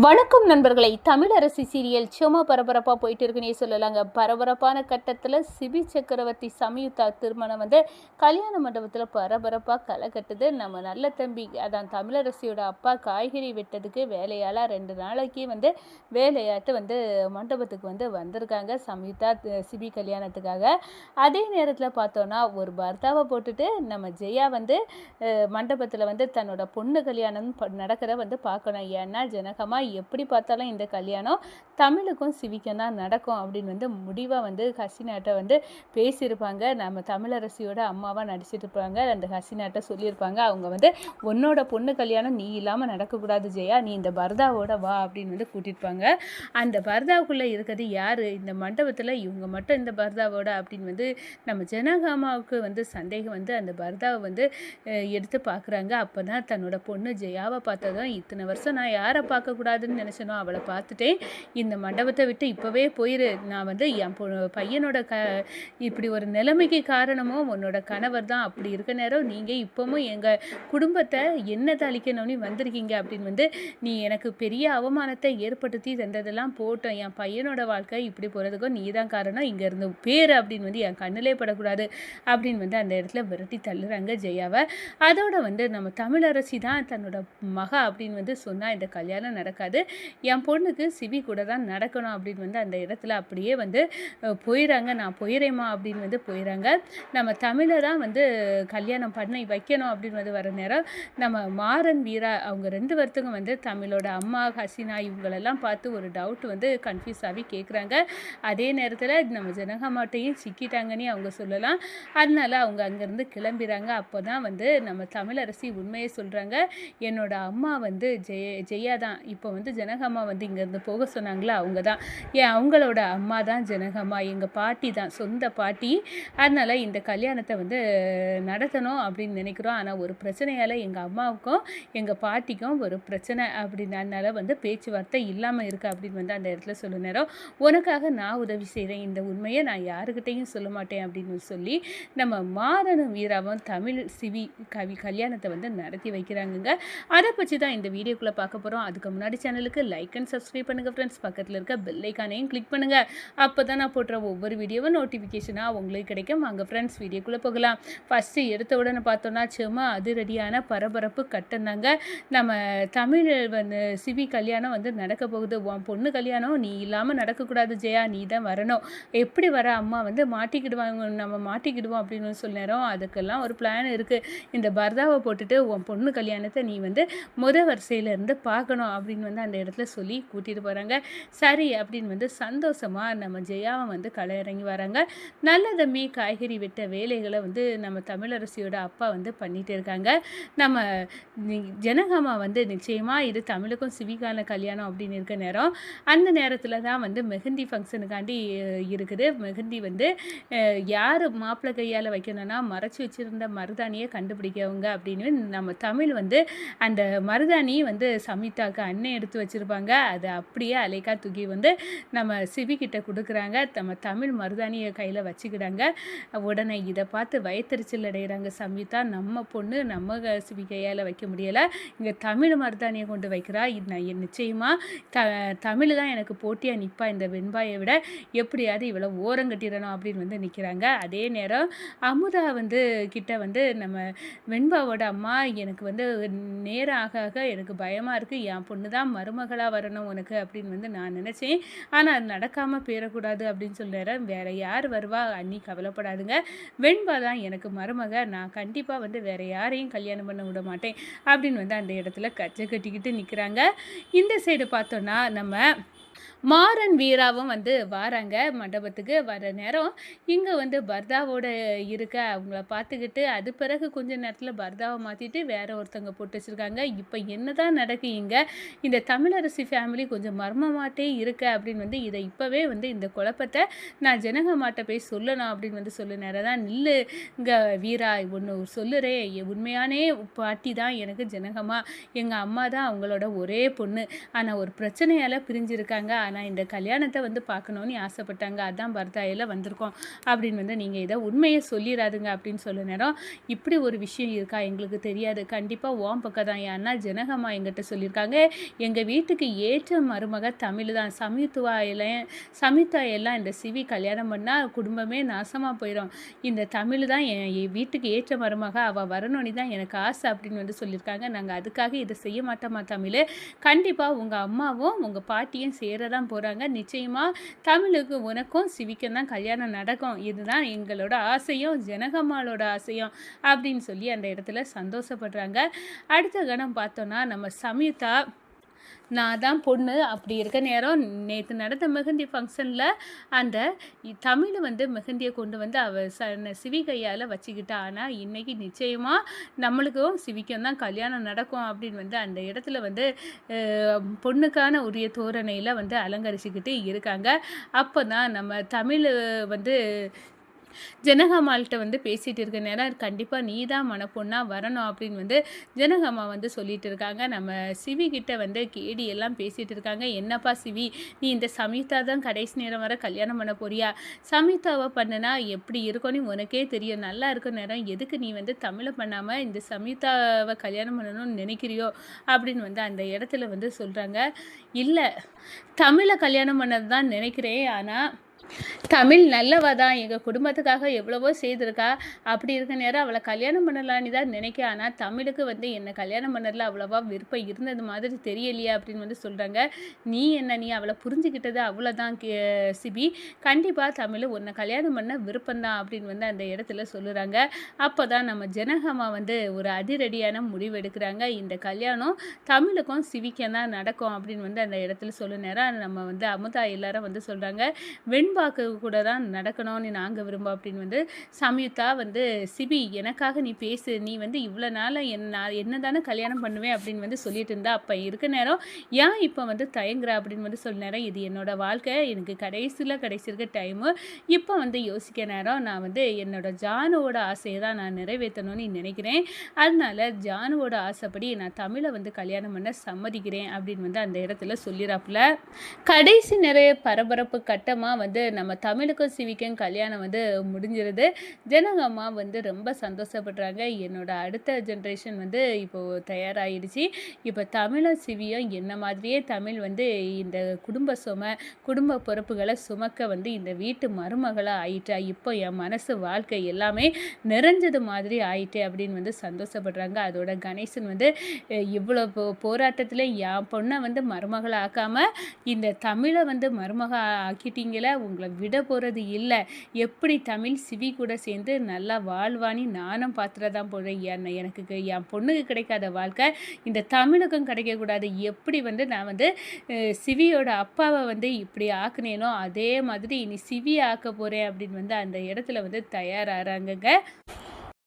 வணக்கம் நண்பர்களை. தமிழரசி சீரியல் சும்மா பரபரப்பாக போயிட்டு இருக்குன்னே சொல்லலாங்க. பரபரப்பான கட்டத்தில் சிபி சக்கரவர்த்தி சமயுக்தா திருமணம் வந்து கல்யாண மண்டபத்தில் பரபரப்பாக களை கட்டுது நம்ம நல்ல தம்பி அதான் தமிழரசியோட அப்பா காய்கறி வெட்டதுக்கு வேலையால் ரெண்டு நாளைக்கு வந்து வேலையாட்டு வந்து மண்டபத்துக்கு வந்து வந்திருக்காங்க சமயுக்தா சிபி கல்யாணத்துக்காக. அதே நேரத்தில் பார்த்தோன்னா ஒரு பர்தாவை போட்டுட்டு நம்ம ஜெயா வந்து மண்டபத்தில் வந்து தன்னோட பொண்ணு கல்யாணம் ப- நடக்கிறத வந்து பார்க்கணும். ஏன்னா ஜனகமாக எப்படி பார்த்தாலும் இந்த கல்யாணம் தமிழுக்கும் சிவிக்கும் தான் நடக்கும் அப்படின்னு வந்து முடிவாக வந்து ஹசினாட்ட வந்து பேசியிருப்பாங்க. நம்ம தமிழரசியோட அம்மாவாக நடிச்சிட்டு இருப்பாங்க அந்த ஹசினாட்ட சொல்லியிருப்பாங்க. அவங்க வந்து உன்னோட பொண்ணு கல்யாணம் நீ இல்லாமல் நடக்கக்கூடாது ஜெயா. நீ இந்த பர்தாவோட வா அப்படின்னு வந்து கூட்டியிருப்பாங்க. அந்த பர்தாவுக்குள்ளே இருக்கிறது யார்? இந்த மண்டபத்தில் இவங்க மட்டும் இந்த பர்தாவோட அப்படின்னு வந்து நம்ம ஜனகாமாவுக்கு வந்து சந்தேகம் வந்து அந்த பர்தாவை வந்து எடுத்து பார்க்குறாங்க. அப்போ தான் தன்னோட பொண்ணு ஜெயாவை பார்த்ததும் இத்தனை வருஷம் நான் யாரை பார்க்கக்கூடாது? பார்க்கக்கூடாதுன்னு நினச்சனோ அவளை பார்த்துட்டேன். இந்த மண்டபத்தை விட்டு இப்போவே போயிரு. நான் வந்து என் பொ பையனோட க இப்படி ஒரு நிலைமைக்கு காரணமும் உன்னோட கணவர் தான். அப்படி இருக்க நேரம் நீங்கள் இப்போவும் எங்கள் குடும்பத்தை என்ன தளிக்கணும்னு வந்திருக்கீங்க அப்படின்னு வந்து நீ எனக்கு பெரிய அவமானத்தை ஏற்படுத்தி தந்ததெல்லாம் போட்டோம். என் பையனோட வாழ்க்கை இப்படி போகிறதுக்கும் நீ தான் காரணம். இங்கேருந்து பேர் அப்படின்னு வந்து என் கண்ணிலே படக்கூடாது அப்படின்னு வந்து அந்த இடத்துல விரட்டி தள்ளுறாங்க ஜெயாவை. அதோட வந்து நம்ம தமிழரசி தான் தன்னோட மகா அப்படின்னு வந்து சொன்னால் இந்த கல்யாணம் நடக்காது. என் பொண்ணுக்கு சிவி கூட தான் நடக்கணும் அப்படின்னு வந்து அந்த இடத்துல அப்படியே வந்து போயிடுறாங்க நான் போயிறேம்மா அப்படின்னு வந்து போயிடுறாங்க நம்ம தமிழை தான் வந்து கல்யாணம் பண்ணி வைக்கணும் அப்படின்னு வந்து வர நேரம் நம்ம மாறன் வீரா அவங்க ரெண்டு பேர்த்துக்கும் வந்து தமிழோட அம்மா ஹசினா இவங்களெல்லாம் பார்த்து ஒரு டவுட் வந்து கன்ஃபியூஸ் ஆகி கேட்குறாங்க அதே நேரத்தில் நம்ம ஜனகமாட்டையும் சிக்கிட்டாங்கன்னு அவங்க சொல்லலாம். அதனால அவங்க அங்கேருந்து கிளம்பிறாங்க. அப்போ தான் வந்து நம்ம தமிழரசி உண்மையை சொல்கிறாங்க என்னோட அம்மா வந்து ஜெய ஜெயா தான். இப்போ வந்து ஜனகம்மா வந்து இங்கேருந்து போக சொன்னாங்களா? அவங்க தான். ஏன் அவங்களோட அம்மா தான் ஜனகம்மா எங்கள் பாட்டி தான் சொந்த பாட்டி. அதனால் இந்த கல்யாணத்தை வந்து நடத்தணும் அப்படின்னு நினைக்கிறோம். ஆனால் ஒரு பிரச்சனையால் எங்கள் அம்மாவுக்கும் எங்கள் பாட்டிக்கும் ஒரு பிரச்சனை அப்படின்னு வந்து பேச்சுவார்த்தை இல்லாமல் இருக்குது அப்படின்னு வந்து அந்த இடத்துல சொல்ல நேரம் உனக்காக நான் உதவி செய்கிறேன் இந்த உண்மையை நான் யாருக்கிட்டையும் சொல்ல மாட்டேன் அப்படின்னு சொல்லி நம்ம மாறனும் வீராவும் தமிழ் சிவி கவி கல்யாணத்தை வந்து நடத்தி வைக்கிறாங்கங்க. அதை பற்றி தான் இந்த வீடியோக்குள்ளே பார்க்க போகிறோம் அதுக்கு முன்னாடி சேனலுக்கு லைக் அண்ட் சப்ஸ்கிரைப் பண்ணுங்கள் ஃப்ரெண்ட்ஸ் பக்கத்தில் இருக்க பெல் ஐக்கானையும் கிளிக் பண்ணுங்கள் அப்போ தான் நான் போடுற ஒவ்வொரு வீடியோவும் நோட்டிஃபிகேஷனாக உங்களுக்கு கிடைக்கும். அங்கே ஃப்ரெண்ட்ஸ் வீடியோக்குள்ளே போகலாம். ஃபஸ்ட்டு எடுத்த உடனே பார்த்தோன்னா சும்மா அதிரடியான பரபரப்பு கட்டந்தாங்க நம்ம தமிழ் வந்து சிவி கல்யாணம் வந்து நடக்க போகுது. உன் பொண்ணு கல்யாணம் நீ இல்லாமல் நடக்கக்கூடாது ஜெயா. நீ தான் வரணும். எப்படி வர அம்மா வந்து மாட்டிக்கிடுவாங்க நம்ம மாட்டிக்கிடுவோம் அப்படின்னு சொல்ல நேரம் அதுக்கெல்லாம் ஒரு பிளான் இருக்குது இந்த பர்தாவை போட்டுட்டு உன் பொண்ணு கல்யாணத்தை நீ வந்து முத வரிசையிலேருந்து பார்க்கணும் அப்படின்னு வந்து அந்த இடத்துல சொல்லி கூட்டிகிட்டு போகிறாங்க சரி அப்படின்னு வந்து சந்தோஷமாக நம்ம ஜெயாவை வந்து களை இறங்கி வராங்க. நல்ல காய்கறி வெட்ட வேலைகளை வந்து நம்ம தமிழரசியோட அப்பா வந்து பண்ணிகிட்டே இருக்காங்க. நம்ம நி- ஜனகாமா வந்து நிச்சயமாக இது தமிழுக்கும் சிவிகான கல்யாணம் அப்படின்னு இருக்க நேரம். அந்த நேரத்தில் தான் வந்து மெஹந்தி ஃபங்க்ஷனுக்காண்டி இருக்குது. மெஹந்தி வந்து யார் மாப்பிள்ளை கையால் வைக்கணும்னா மறைச்சி வச்சுருந்த மருதாணியை கண்டுபிடிக்கவங்க அப்படின்னு நம்ம தமிழ் வந்து அந்த மருதாணி வந்து சமிதாக்கு அண்ணன் எடுத்து வச்சுருப்பாங்க. அதை அப்படியே அலைக்கா தூக்கி வந்து நம்ம சிவி கொடுக்குறாங்க. நம்ம தமிழ் மருதாணியை கையில் வச்சுக்கிடாங்க. உடனே இதை பார்த்து வயத்தறிச்சல் அடைகிறாங்க சமிதா நம்ம பொண்ணு நம்ம சிவி கையால் வைக்க முடியலை. இங்கே தமிழ் மருதாணியை கொண்டு வைக்கிறா. இது நான் நிச்சயமாக த தமிழ் தான் எனக்கு போட்டியாக நிற்பா இந்த வெண்பாயை விட. எப்படியாவது இவ்வளோ ஓரம் கட்டிடணும் அப்படின்னு வந்து நிற்கிறாங்க அதே நேரம் அமுதா வந்து கிட்ட வந்து நம்ம வெண்பாவோட அம்மா எனக்கு வந்து நேரம் ஆக ஆக எனக்கு பயமாக இருக்குது என் பொண்ணு தான் மருமகளாக வரணும் உனக்கு அப்படின்னு வந்து நான் நினச்சேன். ஆனால் அது நடக்காமல் போயிடக்கூடாது அப்படின்னு சொல்லிடுற வேற யார் வருவா? அண்ணி கவலைப்படாதுங்க. வெண்பா தான் எனக்கு மருமக. நான் கண்டிப்பாக வந்து வேற யாரையும் கல்யாணம் பண்ண விட மாட்டேன் அப்படின்னு வந்து அந்த இடத்துல கச்சை கட்டிக்கிட்டு நிற்கிறாங்க இந்த சைடு பார்த்தோன்னா நம்ம மாறன் வீராவும் வந்து வாராங்க மண்டபத்துக்கு வர நேரம். இங்கே வந்து பர்தாவோட இருக்க அவங்கள பார்த்துக்கிட்டு அது பிறகு கொஞ்ச நேரத்தில் பர்தாவை மாற்றிட்டு வேற ஒருத்தவங்க போட்டு வச்சுருக்காங்க. இப்போ என்ன தான் நடக்கு இங்கே? இந்த தமிழரசி ஃபேமிலி கொஞ்சம் மர்மமாட்டே இருக்க அப்படின்னு வந்து இதை இப்போவே வந்து இந்த குழப்பத்தை நான் ஜனகமாட்ட போய் சொல்லணும் அப்படின்னு வந்து சொல்ல நேரம் தான் நில்லு. இங்கே வீரா ஒன்று சொல்லுறேன் என் உண்மையானே பாட்டி தான் எனக்கு ஜனகமாக எங்கள் அம்மா தான் அவங்களோட ஒரே பொண்ணு. ஆனால் ஒரு பிரச்சனையால் பிரிஞ்சிருக்காங்க. ஆனால் இந்த கல்யாணத்தை வந்து பார்க்கணுன்னு ஆசைப்பட்டாங்க. அதான் பர்தாயில் வந்திருக்கோம். அப்படின்னு வந்து நீங்கள் இதை உண்மையை சொல்லிடாதுங்க அப்படின்னு சொல்ல நேரம். இப்படி ஒரு விஷயம் இருக்கா? எங்களுக்கு தெரியாது. கண்டிப்பாக ஓம் பக்கம் தான். ஏன்னா ஜனகம்மா எங்கிட்ட சொல்லியிருக்காங்க. எங்கள் வீட்டுக்கு ஏற்ற மருமக தமிழ் தான். சமயத்துவா சமித்தாயெல்லாம் இந்த சிவி கல்யாணம் பண்ணால் குடும்பமே நாசமாக போயிடும் இந்த தமிழ் தான் என் வீட்டுக்கு ஏற்ற மருமக. அவள் வரணும்னு தான் எனக்கு ஆசை அப்படின்னு வந்து சொல்லியிருக்காங்க. நாங்கள் அதுக்காக இதை செய்ய மாட்டோமா தமிழ்? கண்டிப்பாக உங்கள் அம்மாவும் உங்கள் பாட்டியும் சேர தான் போகிறாங்க நிச்சயமாக தமிழுக்கு உனக்கும் சிவிக்கும் தான் கல்யாணம் நடக்கும். இதுதான் எங்களோட ஆசையும் ஜனகம்மாளோட ஆசையும் அப்படின்னு சொல்லி அந்த இடத்துல சந்தோஷப்படுறாங்க. அடுத்த கணம் பார்த்தோன்னா நம்ம சமீதா நான் தான் பொண்ணு. அப்படி இருக்க நேரம் நேற்று நடந்த மெஹந்தி ஃபங்க்ஷனில் அந்த தமிழ் வந்து மெஹந்தியை கொண்டு வந்து அவ ச சிவி கையால் வச்சுக்கிட்டா. ஆனால் இன்றைக்கி நிச்சயமாக நம்மளுக்கும் சிவிக்கும் தான் கல்யாணம் நடக்கும் அப்படின்னு வந்து அந்த இடத்துல வந்து பொண்ணுக்கான உரிய தோரணையில் வந்து அலங்கரிச்சுக்கிட்டு இருக்காங்க. அப்போ தான் நம்ம தமிழ் வந்து ஜனகம்மாள்கிட்ட வந்து பேசிகிட்டு இருக்க நேரம் கண்டிப்பாக நீ தான் மனப்பொண்ணாக வரணும் அப்படின்னு வந்து ஜனகம்மா வந்து சொல்லிட்டு இருக்காங்க. நம்ம சிவி கிட்ட வந்து கேடி எல்லாம் பேசிகிட்டு இருக்காங்க. என்னப்பா சிவி நீ இந்த சமீதா தான் கடைசி நேரம் வர கல்யாணம் பண்ண போறியா? சமீதாவை பண்ணுனா எப்படி இருக்கும்னு உனக்கே தெரியும். நல்லா இருக்கும் நேரம். எதுக்கு நீ வந்து தமிழை பண்ணாமல் இந்த சமீதாவை கல்யாணம் பண்ணணும்னு நினைக்கிறியோ? அப்படின்னு வந்து அந்த இடத்துல வந்து சொல்கிறாங்க இல்லை தமிழை கல்யாணம் பண்ணது தான் நினைக்கிறேன். ஆனால் தமிழ் நல்லவ தான். எங்கள் குடும்பத்துக்காக எவ்வளவோ செய்திருக்கா. அப்படி இருக்க நேரம் அவளை கல்யாணம் பண்ணலான்னு தான் நினைக்க ஆனால் தமிழுக்கு வந்து என்னை கல்யாணம் பண்ணதில் அவ்வளோவா விருப்பம் இருந்தது மாதிரி தெரியலையா அப்படின்னு வந்து சொல்கிறாங்க நீ என்ன நீ அவளை புரிஞ்சுக்கிட்டது அவ்வளோதான் கே- சிபி. கண்டிப்பாக தமிழ் உன்னை கல்யாணம் பண்ண விருப்பம்தான் அப்படின்னு வந்து அந்த இடத்துல சொல்லுறாங்க. அப்போ தான் நம்ம ஜனகம்மா வந்து ஒரு அதிரடியான முடிவு எடுக்கிறாங்க. இந்த கல்யாணம் தமிழுக்கும் சிவிக்கும் தான் நடக்கும் அப்படின்னு வந்து அந்த இடத்துல சொல்ல நேரம் நம்ம வந்து அமுதா எல்லாரும் வந்து சொல்கிறாங்க வெண் வெண்பாக்கு கூட தான் நடக்கணும்னு நாங்கள் விரும்ப அப்படின்னு வந்து சம்யுக்தா வந்து சிபி எனக்காக நீ பேசு. நீ வந்து இவ்வளோ நாளாக என்ன என்ன தானே கல்யாணம் பண்ணுவேன்? அப்படின்னு வந்து சொல்லிட்டு இருந்தா அப்போ இருக்க நேரம் ஏன் இப்போ வந்து தயங்குற? அப்படின்னு வந்து சொல்ல நேரம் இது என்னோட வாழ்க்கை. எனக்கு கடைசியில் கடைசி இருக்க டைமு இப்போ வந்து யோசிக்க நேரம் நான் வந்து என்னோட ஜானுவோட ஆசையை தான் நான் நிறைவேற்றணும்னு நினைக்கிறேன். அதனால ஜானுவோட ஆசைப்படி நான் தமிழை வந்து கல்யாணம் பண்ண சம்மதிக்கிறேன் அப்படின்னு வந்து அந்த இடத்துல சொல்லிடுறாப்புல கடைசி நிறைய பரபரப்பு கட்டமாக வந்து நம்ம தமிழுக்கும் சிவிக்கும் கல்யாணம் வந்து முடிஞ்சிருது. ஜனகம்மா வந்து ரொம்ப சந்தோஷப்படுறாங்க. என்னோட அடுத்த ஜென்ரேஷன் வந்து இப்போது தயாராகிடுச்சு இப்போ தமிழும் சிவியும் என்ன மாதிரியே தமிழ் வந்து இந்த குடும்ப சும குடும்ப பொறுப்புகளை சுமக்க வந்து இந்த வீட்டு மருமகளாக ஆயிட்டா இப்போ என் மனசு வாழ்க்கை எல்லாமே நிறைஞ்சது மாதிரி ஆயிட்டு அப்படின்னு வந்து சந்தோஷப்படுறாங்க. அதோட கணேசன் வந்து இவ்வளோ போ போராட்டத்தில் என் பொண்ணை வந்து மருமகளை ஆக்காமல் இந்த தமிழை வந்து மருமக ஆக்கிட்டீங்களே உங்களை விட போகிறது இல்லை. எப்படி தமிழ் சிவி கூட சேர்ந்து நல்லா வாழ்வானி நானும் பார்த்துட்டு போகிறேன் என் எனக்கு என் பொண்ணுக்கு கிடைக்காத வாழ்க்கை இந்த தமிழுக்கும் கிடைக்கக்கூடாது. எப்படி வந்து நான் வந்து சிவியோட அப்பாவை வந்து இப்படி ஆக்குனேனோ அதே மாதிரி இனி சிவி ஆக்க போகிறேன் அப்படின்னு வந்து அந்த இடத்துல வந்து தயாராகிறாங்கங்க